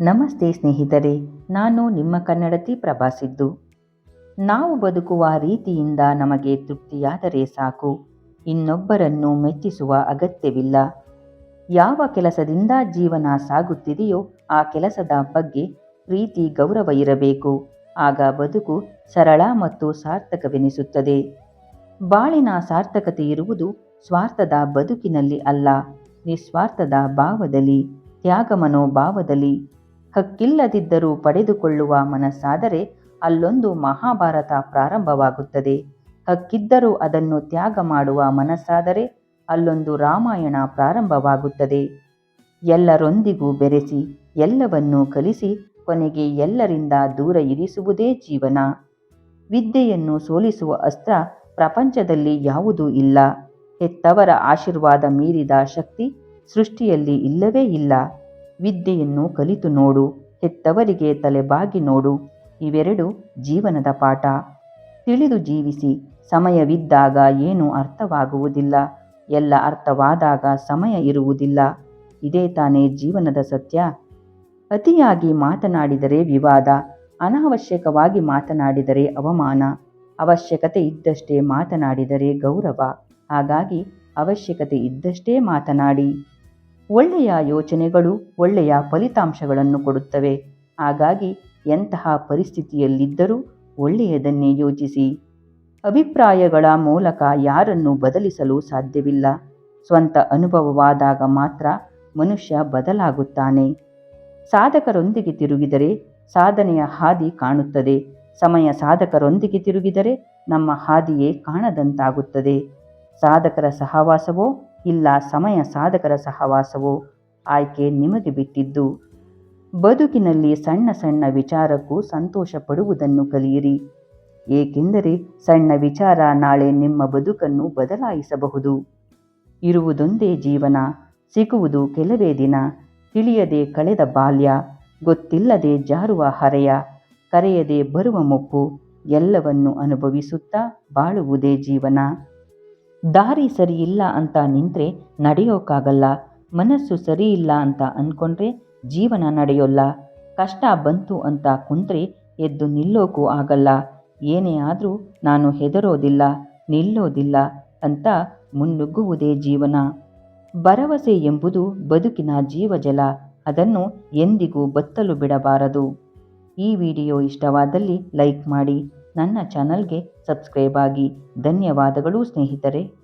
ನಮಸ್ತೆ ಸ್ನೇಹಿತರೆ, ನಾನು ನಿಮ್ಮ ಕನ್ನಡತಿ ಪ್ರಭಾಸಿದ್ದು. ನಾವು ಬದುಕುವ ರೀತಿಯಿಂದ ನಮಗೆ ತೃಪ್ತಿಯಾದರೆ ಸಾಕು. ಇನ್ನೊಬ್ಬರನ್ನು ಮೆಚ್ಚಿಸುವ ಅಗತ್ಯವಿಲ್ಲ. ಯಾವ ಕೆಲಸದಿಂದ ಜೀವನ ಸಾಗುತ್ತಿದೆಯೋ ಆ ಕೆಲಸದ ಬಗ್ಗೆ ಪ್ರೀತಿ, ಗೌರವ ಇರಬೇಕು. ಆಗ ಬದುಕು ಸರಳ ಮತ್ತು ಸಾರ್ಥಕವೆನಿಸುತ್ತದೆ. ಬಾಳಿನ ಸಾರ್ಥಕತೆ ಇರುವುದು ಸ್ವಾರ್ಥದ ಬದುಕಿನಲ್ಲಿ ಅಲ್ಲ, ನಿಸ್ವಾರ್ಥದ ಭಾವದಲ್ಲಿ, ತ್ಯಾಗ ಮನೋಭಾವದಲ್ಲಿ. ಹಕ್ಕಿಲ್ಲದಿದ್ದರೂ ಪಡೆದುಕೊಳ್ಳುವ ಮನಸ್ಸಾದರೆ ಅಲ್ಲೊಂದು ಮಹಾಭಾರತ ಪ್ರಾರಂಭವಾಗುತ್ತದೆ. ಹಕ್ಕಿದ್ದರೂ ಅದನ್ನು ತ್ಯಾಗ ಮಾಡುವ ಮನಸ್ಸಾದರೆ ಅಲ್ಲೊಂದು ರಾಮಾಯಣ ಪ್ರಾರಂಭವಾಗುತ್ತದೆ. ಎಲ್ಲರೊಂದಿಗೂ ಬೆರೆಸಿ, ಎಲ್ಲವನ್ನೂ ಕಲಿಸಿ, ಕೊನೆಗೆ ಎಲ್ಲರಿಂದ ದೂರ ಇರಿಸುವುದೇ ಜೀವನ. ವಿದ್ಯೆಯನ್ನು ಸೋಲಿಸುವ ಅಸ್ತ್ರ ಪ್ರಪಂಚದಲ್ಲಿ ಯಾವುದೂ ಇಲ್ಲ. ಹೆತ್ತವರ ಆಶೀರ್ವಾದ ಮೀರಿದ ಶಕ್ತಿ ಸೃಷ್ಟಿಯಲ್ಲಿ ಇಲ್ಲವೇ ಇಲ್ಲ. ವಿದ್ಯೆಯನ್ನು ಕಲಿತು ನೋಡು, ಹೆತ್ತವರಿಗೆ ತಲೆಬಾಗಿ ನೋಡು. ಇವೆರಡು ಜೀವನದ ಪಾಠ. ತಿಳಿದು ಜೀವಿಸಿ, ಸಮಯವಿದ್ದಾಗ ಏನೂ ಅರ್ಥವಾಗುವುದಿಲ್ಲ. ಎಲ್ಲ ಅರ್ಥವಾದಾಗ ಸಮಯ ಇರುವುದಿಲ್ಲ. ಇದೇ ತಾನೇ ಜೀವನದ ಸತ್ಯ. ಅತಿಯಾಗಿ ಮಾತನಾಡಿದರೆ ವಿವಾದ, ಅನಾವಶ್ಯಕವಾಗಿ ಮಾತನಾಡಿದರೆ ಅವಮಾನ. ಅವಶ್ಯಕತೆ ಇದ್ದಷ್ಟೇ ಮಾತನಾಡಿದರೆ ಗೌರವ. ಹಾಗಾಗಿ ಅವಶ್ಯಕತೆ ಇದ್ದಷ್ಟೇ ಮಾತನಾಡಿ. ಒಳ್ಳೆಯ ಯೋಚನೆಗಳು ಒಳ್ಳೆಯ ಫಲಿತಾಂಶಗಳನ್ನು ಕೊಡುತ್ತವೆ. ಹಾಗಾಗಿ ಎಂತಹ ಪರಿಸ್ಥಿತಿಯಲ್ಲಿದ್ದರೂ ಒಳ್ಳೆಯದನ್ನೇ ಯೋಚಿಸಿ. ಅಭಿಪ್ರಾಯಗಳ ಮೂಲಕ ಯಾರನ್ನು ಬದಲಿಸಲು ಸಾಧ್ಯವಿಲ್ಲ. ಸ್ವಂತ ಅನುಭವವಾದಾಗ ಮಾತ್ರ ಮನುಷ್ಯ ಬದಲಾಗುತ್ತಾನೆ. ಸಾಧಕರೊಂದಿಗೆ ತಿರುಗಿದರೆ ಸಾಧನೆಯ ಹಾದಿ ಕಾಣುತ್ತದೆ. ಸಮಯ ಸಾಧಕರೊಂದಿಗೆ ತಿರುಗಿದರೆ ನಮ್ಮ ಹಾದಿಯೇ ಕಾಣದಂತಾಗುತ್ತದೆ. ಸಾಧಕರ ಸಹವಾಸವೋ? ಇಲ್ಲ, ಸಮಯ ಸಾಧಕರ ಸಹವಾಸವೋ? ಆಯ್ಕೆ ನಿಮಗೆ ಬಿಟ್ಟಿದ್ದು. ಬದುಕಿನಲ್ಲಿ ಸಣ್ಣ ಸಣ್ಣ ವಿಚಾರಕ್ಕೂ ಸಂತೋಷ ಪಡುವುದನ್ನು ಕಲಿಯಿರಿ. ಏಕೆಂದರೆ ಸಣ್ಣ ವಿಚಾರ ನಾಳೆ ನಿಮ್ಮ ಬದುಕನ್ನು ಬದಲಾಯಿಸಬಹುದು. ಇರುವುದೊಂದೇ ಜೀವನ ಸಿಗುವುದು ಕೆಲವೇ ದಿನ, ತಿಳಿಯದೆ ಕಳೆದ ಬಾಲ್ಯ, ಗೊತ್ತಿಲ್ಲದೆ ಜಾರುವ ಹರೆಯ, ಕರೆಯದೆ ಬರುವ ಮುಪ್ಪು ಎಲ್ಲವನ್ನು ಅನುಭವಿಸುತ್ತಾ ಬಾಳುವುದೇ ಜೀವನ. ದಾರಿ ಸರಿಯಿಲ್ಲ ಅಂತ ನಿಂತರೆ ನಡೆಯೋಕ್ಕಾಗಲ್ಲ ಮನಸ್ಸು ಸರಿಯಿಲ್ಲ ಅಂತ ಅಂದ್ಕೊಂಡ್ರೆ ಜೀವನ ನಡೆಯೋಲ್ಲ. ಕಷ್ಟ ಬಂತು ಅಂತ ಕುಂತ್ರೆ ಎದ್ದು ನಿಲ್ಲೋಕ್ಕೂ ಆಗಲ್ಲ. ಏನೇ ಆದರೂ ನಾನು ಹೆದರೋದಿಲ್ಲ, ನಿಲ್ಲೋದಿಲ್ಲ ಅಂತ ಮುನ್ನುಗ್ಗುವುದೇ ಜೀವನ. ಭರವಸೆ ಎಂಬುದು ಬದುಕಿನ ಜೀವಜಲ, ಅದನ್ನು ಎಂದಿಗೂ ಬತ್ತಲು ಬಿಡಬಾರದು. ಈ ವಿಡಿಯೋ ಇಷ್ಟವಾದಲ್ಲಿ ಲೈಕ್ ಮಾಡಿ. ನನ್ನ ಚಾನಲ್ಗೆ ಸಬ್ಸ್ಕ್ರೈಬ್ ಆಗಿ ಧನ್ಯವಾದಗಳು ಸ್ನೇಹಿತರೆ.